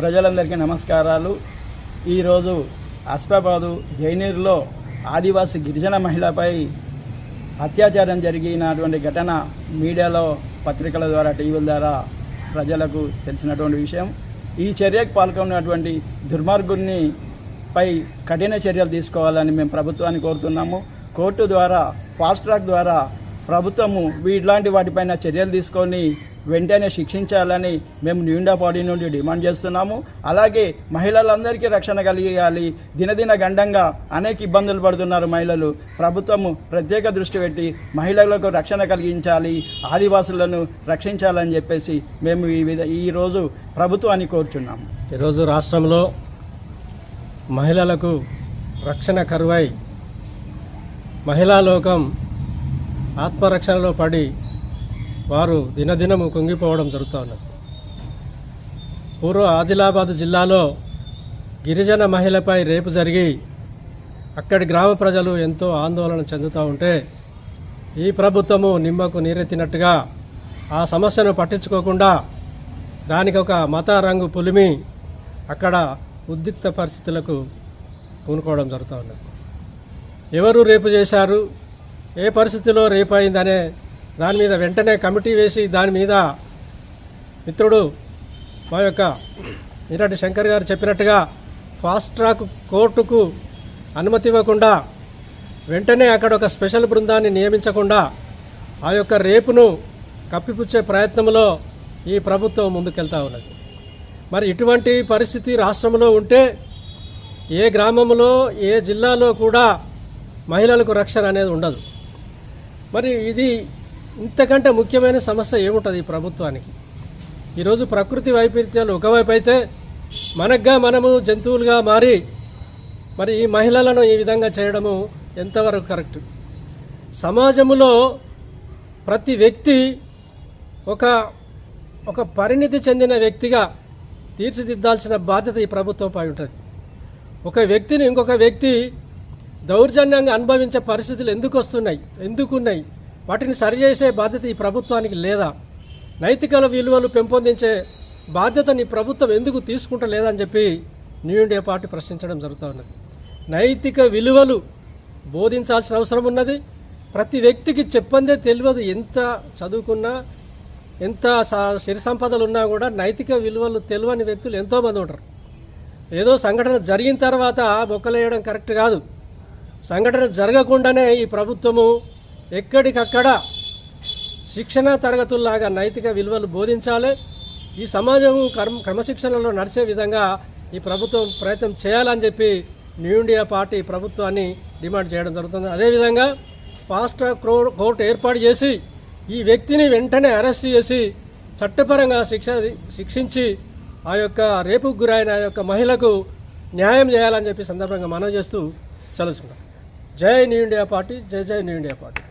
ప్రజలందరికీ నమస్కారాలు. ఈరోజు అస్పాబాదు జైనీర్లో ఆదివాసి గిరిజన మహిళపై అత్యాచారం జరిగినటువంటి ఘటన మీడియాలో పత్రికల ద్వారా టీవీల ద్వారా ప్రజలకు తెలిసినటువంటి విషయం. ఈ చర్యకు పాల్గొన్నటువంటి దుర్మార్గుడిని పై కఠిన చర్యలు తీసుకోవాలని మేము ప్రభుత్వాన్ని కోరుతున్నాము. కోర్టు ద్వారా ఫాస్ట్ ట్రాక్ ద్వారా ప్రభుత్వము ఇట్లాంటి వాటిపైన చర్యలు తీసుకొని వెంటనే శిక్షించాలని మేము న్యూండా పార్టీ నుండి డిమాండ్ చేస్తున్నాము. అలాగే మహిళలందరికీ రక్షణ కలిగాలి దినదిన గండంగా అనేక ఇబ్బందులు పడుతున్నారు మహిళలు. ప్రభుత్వము ప్రత్యేక దృష్టి పెట్టి మహిళలకు రక్షణ కలిగించాలి. ఆదివాసులను రక్షించాలని చెప్పేసి మేము ఈ విధ ఈరోజు ప్రభుత్వాన్ని కోరుచున్నాము. ఈరోజు రాష్ట్రంలో మహిళలకు రక్షణ కరువై మహిళా లోకం ఆత్మరక్షణలో పడి వారు దినదినము కుంగిపోవడం జరుగుతూ ఉన్నది పూర్వ ఆదిలాబాద్ జిల్లాలో గిరిజన మహిళపై రేపు జరిగి అక్కడి గ్రామ ప్రజలు ఎంతో ఆందోళన చెందుతూ ఉంటే ఈ ప్రభుత్వము నిమ్మకు నీరెత్తినట్టుగా ఆ సమస్యను పట్టించుకోకుండా దానికి ఒక మత రంగు పులిమి అక్కడ ఉద్రిక్త పరిస్థితులకు పూనుకోవడం జరుగుతూ ఉన్నది ఎవరు రేపు చేశారు? ఏ పరిస్థితిలో రేపు అయిందనే దాని మీద వెంటనే కమిటీ వేసి దాని మీద మిత్రుడు మా యొక్క ఈనాటి శంకర్ గారు చెప్పినట్టుగా ఫాస్ట్ ట్రాక్ కోర్టుకు అనుమతి ఇవ్వకుండా వెంటనే అక్కడ ఒక స్పెషల్ బృందాన్ని నియమించకుండా ఆ యొక్క రేపును కప్పిపుచ్చే ప్రయత్నంలో ఈ ప్రభుత్వం ముందుకెళ్తా ఉన్నది. మరి ఇటువంటి పరిస్థితి రాష్ట్రంలో ఉంటే ఏ గ్రామంలో ఏ జిల్లాలో కూడా మహిళలకు రక్షణ అనేది ఉండదు. మరి ఇది ఇంతకంటే ముఖ్యమైన సమస్య ఏముంటుంది ఈ ప్రభుత్వానికి? ఈరోజు ప్రకృతి వైపరీత్యాలు ఒకవైపు అయితే మనగ్గా మనము జంతువులుగా మారి మరి ఈ మహిళలను ఈ విధంగా చేయడము ఎంతవరకు కరెక్ట్? సమాజంలో ప్రతి వ్యక్తి ఒక ఒక పరిణితి చెందిన వ్యక్తిగా తీర్చిదిద్దాల్సిన బాధ్యత ఈ ప్రభుత్వంపై ఉంటుంది. ఒక వ్యక్తిని ఇంకొక వ్యక్తి దౌర్జన్యంగా అనుభవించే పరిస్థితులు ఎందుకు వస్తున్నాయి? ఎందుకున్నాయి వాటిని సరిచేసే బాధ్యత ఈ ప్రభుత్వానికి లేదా? నైతిక విలువలు పెంపొందించే బాధ్యతని ప్రభుత్వం ఎందుకు తీసుకుంటలేదని చెప్పి న్యూ ఇండియా పార్టీ ప్రశ్నించడం జరుగుతూ ఉన్నది నైతిక విలువలు బోధించాల్సిన అవసరం ఉన్నది. ప్రతి వ్యక్తికి చెప్పందే తెలియదు ఎంత చదువుకున్నా ఎంత సిరి సంపదలు ఉన్నా కూడా నైతిక విలువలు తెలియని వ్యక్తులు ఎంతోమంది ఉంటారు. ఏదో సంఘటన జరిగిన తర్వాత బొక్కలేయడం కరెక్ట్ కాదు. సంఘటన జరగకుండానే ఈ ప్రభుత్వము ఎక్కడికక్కడ శిక్షణ తరగతుల్లాగా నైతిక విలువలు బోధించాలి. ఈ సమాజం క్రమ క్రమశిక్షణలో నడిచే విధంగా ఈ ప్రభుత్వం ప్రయత్నం చేయాలని చెప్పి న్యూ ఇండియా పార్టీ ప్రభుత్వాన్ని డిమాండ్ చేయడం జరుగుతుంది. అదేవిధంగా ఫాస్ట్ ట్రాక్ క్రో- కోర్టు ఏర్పాటు చేసి ఈ వ్యక్తిని వెంటనే అరెస్ట్ చేసి చట్టపరంగా శిక్ష శిక్షించి ఆ యొక్క రేపుకు గురైన ఆ యొక్క మహిళకు న్యాయం చేయాలని చెప్పి సందర్భంగా మనం చేస్తూ సెలవుకుంటాం జై న్యూ ఇండియా పార్టీ జై జై న్యూ ఇండియా పార్టీ